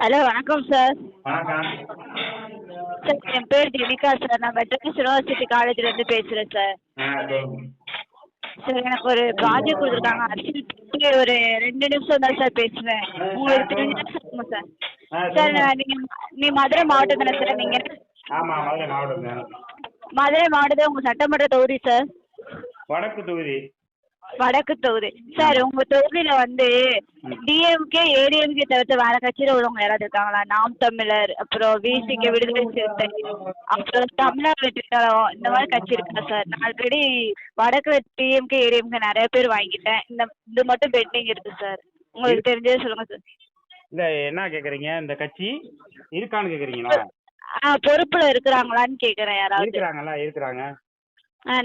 Hello வணக்கம் sir. Sir என் பேர் Jenika sir. நான் மெட்ராஸ் யூனிவர்சிட்டி காலேஜ்லேருந்து பேசுகிறேன் சார். சார். எனக்கு ஒரு ப்ராஜெக்ட் கொடுத்துருக்காங்க. அரசியல் ஒரு ரெண்டு நிமிஷம் தான் சார் பேசுவேன். உங்களுக்கு தெரிஞ்சா சொல்லுங்க சார்? ஆ, சார். நான் நீங்கள் நீ மதுரை மாவட்டம் தானே சார் நீங்கள் மதுரை மாவட்டம் மதுரை மாவட்டத்தில் உங்கள் சட்டமன்ற தொகுதி சார்? வடக்கு தொகுதி. வடக்கு தொகுதி. சார் உங்கள் தொகுதியில் வந்து டிஎம்கே ஏடிஎம்கே தவிர்த்து வேறு கட்சியில் உள்ளவங்க யாராவது இருக்காங்களா? நாம் தமிழர் அப்புறம் விசிகே விடுதலை சிறுத்தை அப்புறம் தமிழர் வெற்றிக்கழகம் இந்த மாதிரி கட்சி இருக்கா சார்? நான் ஆல்ரெடி வடக்கு டிஎம்கே ஏடிஎம்கே நிறைய பேர் வாங்கிட்டேன். இந்த இது மட்டும் பெண்டிங் இருக்கு சார். உங்களுக்கு தெரிஞ்சது சொல்லுங்க சார். இல்லை என்ன கேட்குறீங்க இந்த கட்சி இருக்கான்னு கேட்குறீங்களா ஆ பொறுப்பில் இருக்கிறாங்களான்னு கேட்குறேன் யாராவது. இருக்கிறாங்களா? இருக்கிறாங்க.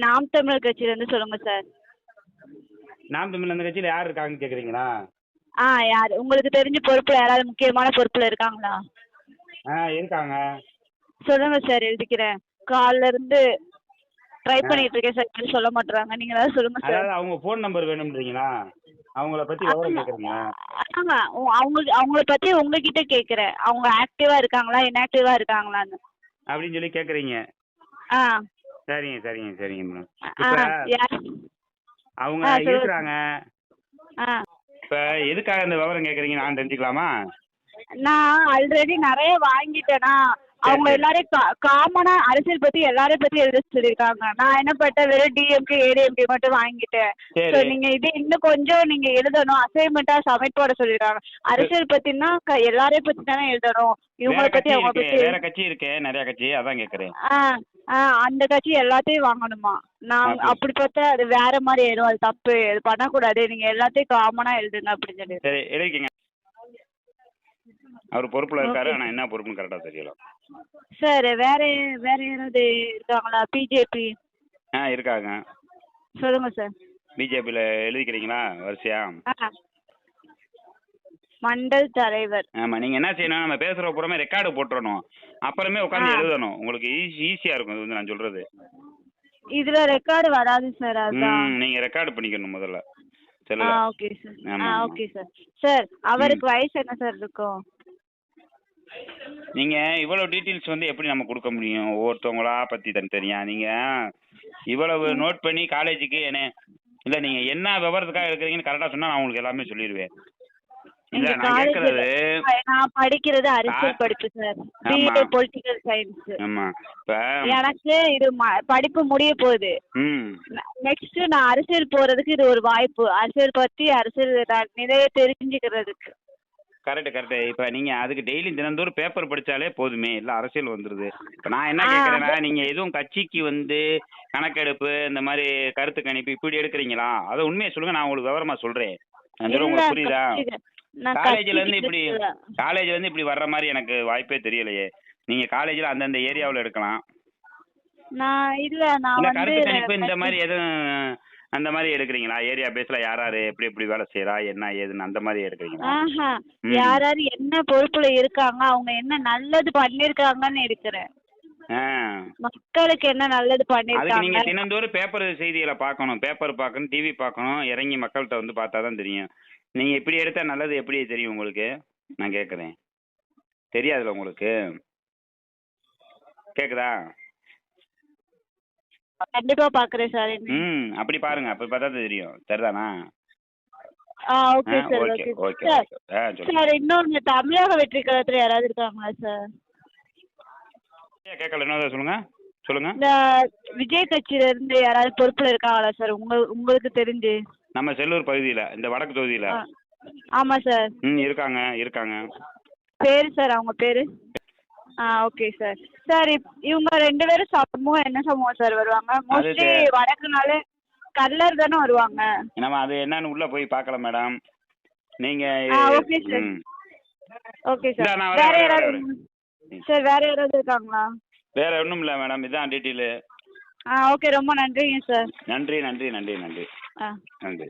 நாம் தமிழர் கட்சியிலேருந்து சொல்லுங்க சார். நாம் தமிழ் அந்த கட்சியில் யார் இருக்காங்கன்னு கேட்குறீங்களா ஆ யார்? உங்களுக்கு தெரிஞ்ச பொறுப்பில் யாராவது முக்கியமான பொறுப்பில் இருக்காங்களா? ஆ இருக்காங்க. சொல்லுங்க சார் எழுதிக்கிறேன். காலைல இருந்து ட்ரை பண்ணிட்டு இருக்கேன் சார் யாரும் சொல்ல மாட்டாங்க நீங்க ஏதாவது சொல்லுங்க சார். அதாவது அவங்க ஃபோன் நம்பர் வேணும்ன்றீங்களா? அவங்கள பற்றி விவரம் கேட்குறீங்களா ஆமா. அவங்க அவங்கள பத்தி உங்ககிட்ட கேக்குறேன். அவங்க ஆக்டிவா இருக்காங்களா இன்ஆக்டிவா இருக்காங்களான்னு. அப்படின்னு சொல்லி கேட்குறீங்க ஆ. சரிங்க சரிங்க சரிங்க மேடம் ஆ இப்போ யார்? அவங்க. இருக்கிறாங்க. இப்போ எதுக்காக இந்த விவரம் கேட்குறீங்க நான் தெரிஞ்சுக்கலாமா? நான் ஆல்ரெடி நிறைய வாங்கிட்டேனா. அவங்க சரி. எல்லாரையும் காமனா அரசியல் பத்தி எல்லாரையும் பத்தி எழுத சொல்லியிருக்காங்க. நான் என்ன பண்ணேன் வெறும் டிஎம்கே ஏடிஎம்கே மட்டும் வாங்கிட்டேன். ஸோ நீங்க இது இன்னும் கொஞ்சம் நீங்க எழுதணும். அசைன்மெண்டா சப்மிட் போட சொல்லியிருக்காங்க. அரசியல் பத்தினா எல்லாரையும் பத்தி தானே எழுதணும். இவங்கள பத்தி அவங்க பத்தி வேற கட்சி இருக்கு நிறைய கட்சி அதான் கேட்குறேன் ஆ அந்த கட்சி எல்லாத்தையும் வாங்கணுமா? நான் அப்படி. அப்படி பார்த்தா அது வேற மாதிரி ஆயிடும். அது தப்பு. அது பண்ணக்கூடாது. நீங்க எல்லாத்தையும் காமனா எழுதுங்க அப்படின்னு சொல்லி சரி எழுதிக்கங்க. அவர் பொறுப்புல இருக்காரு. ஆனா என்ன பொறுப்புன்னு கரெக்டா தெரியல. சார் வேற வேற யாராவது இருக்காங்களா? பிஜேபி. ஆ இருக்காங்க. சொல்லுங்க சார். பிஜேபியில் எழுதிக்கிறீங்களா? வரிசையா? ஆ. மண்டல் தலைவர். ஆமா நீங்க என்ன செய்யணும்? நம்ம பேசுற புறமே ரெக்கார்டு போட்டுறணும். அப்புறமே உட்காந்து. எழுதணும். உங்களுக்கு ஈஸி ஈஸியா இருக்கும். இது வந்து நான் சொல்றது. இதுல ரெக்கார்டு வராது சார் அதான். நீங்க ரெக்கார்டு பண்ணிக்கணும் முதல்ல. ஆ ஓகே சார் ஆ. ஓகே சார் சார் அவருக்கு வயசு என்ன சார் இருக்கும் நீங்க இவ்வளவு டீட்டெயில்ஸ் வந்து எப்படி நம்ம கொடுக்க முடியும்? ஒவ்வொருத்தவங்களா பத்தி தனித்தனியா நீங்க இவ்வளவு நோட் பண்ணி காலேஜுக்கு என்ன இல்ல நீங்க என்ன விவரத்துக்காக எடுக்கிறீங்கன்னு கரெக்டா சொன்னா நான் உங்களுக்கு எல்லாமே சொல்லிடுவேன் நான் படிக்கிறது அரசியல். படிப்பு சார் ஆமா. பிஏ பொலிட்டிக்கல் சயின்ஸ் எனக்கு இது படிப்பு முடிய போகுது. நெக்ஸ்ட் நான் அரசியல் போறதுக்கு இது ஒரு வாய்ப்பு. அரசியல் பத்தி அரசியல் நிறைய தெரிஞ்சுக்கிறதுக்கு. கரெக்ட் கரெக்ட் இப்ப நீங்க அதுக்கு டெய்லி தினந்தோறும் பேப்பர் படிச்சாலே போதுமே. இல்ல அரசியல் வந்துருது. இப்ப நான் என்ன கேக்குறேன்னா நீங்க எதுவும் கட்சிக்கு வந்து கணக்கெடுப்பு இந்த மாதிரி கருத்து கணிப்பு இப்படி எடுக்கிறீங்களா? அதை உண்மையை சொல்லுங்க. நான் உங்களுக்கு விவரமா சொல்றேன். உங்களுக்கு புரியுதா? காலேஜ்ல இருந்து இப்படி. காலேஜ்ல இருந்து இப்படி வர்ற மாதிரி எனக்கு வாய்ப்பே தெரியலையே. நீங்க காலேஜ்ல அந்தந்த ஏரியாவுல எடுக்கலாம் நான் இல்ல நான் இல்ல வந்து கருத்து கணிப்பு இந்த மாதிரி எதுவும் அந்த மாதிரி எடுக்கிறீங்களா? ஏரியா பேஸ்ல யார் யாரு எப்படி எப்படி வேலை செய்யறா என்ன ஏதுன்னு அந்த மாதிரி எடுக்கிறீங்களா? ஆஹா ம். யாராரு என்ன பொறுப்புல இருக்காங்க? அவங்க என்ன நல்லது பண்ணிருக்காங்கன்னு இருக்கிறேன் ஆ. மக்களுக்கு என்ன நல்லது அதுக்கு நீங்க பண்ணிருக்காங்க தினந்தோறும் பேப்பர் செய்திகளை பார்க்கணும். பேப்பர் பார்க்கணும் டிவி பார்க்கணும். இறங்கி மக்கள்கிட்ட வந்து பார்த்தா தான் தெரியும். நீங்க இப்படி எடுத்தா நல்லது எப்படி தெரியும் உங்களுக்கு? நான் கேட்குறேன் தெரியாதுல உங்களுக்கு? கேக்குதா? கண்டிப்பா பாக்குறேன் சார். ம் அப்படி பாருங்க. அப்படி பார்த்தா தெரியும். சரிதானா? ஆ ஆ okay sir okay. Sir sir இன்னொன்று தமிழக வெற்றி கழகத்துல யாராவது இருக்காங்களா சார்? கேட்கல என்ன சொல்லுங்க. சொல்லுங்க. இந்த விஜய் கட்சியில இருந்து யாராவது பொறுப்புல இருக்காங்களா சார்? உங்க உங்களுக்கு தெரிஞ்சு. நம்ம செல்லூர் பகுதியில இந்த வடக்கு தொகுதியில. ஆமா சார் ம் இருக்காங்க இருக்காங்க. பேரு சார் அவங்க பேரு? ஆ ஓகே சார் சார் இவங்க ரெண்டு பேரும் சமூகம் என்ன சமூகம் சார் வருவாங்க? மோஸ்ட்லி வடக்குனால கல்லர் தானே வருவாங்க. நம்ம அது என்னன்னு உள்ள போய் பார்க்கல மேடம் நீங்க. ஓகே சார் நான் வரேன், வேற யாராவது சார் வேற யாராவது இருக்காங்களா? வேற ஒன்றும் இல்லை மேடம் இதான் டீட்டெயிலு ஆ ஓகே ரொம்ப நன்றிங்க சார் நன்றி நன்றி நன்றி நன்றி. ஆ நன்றி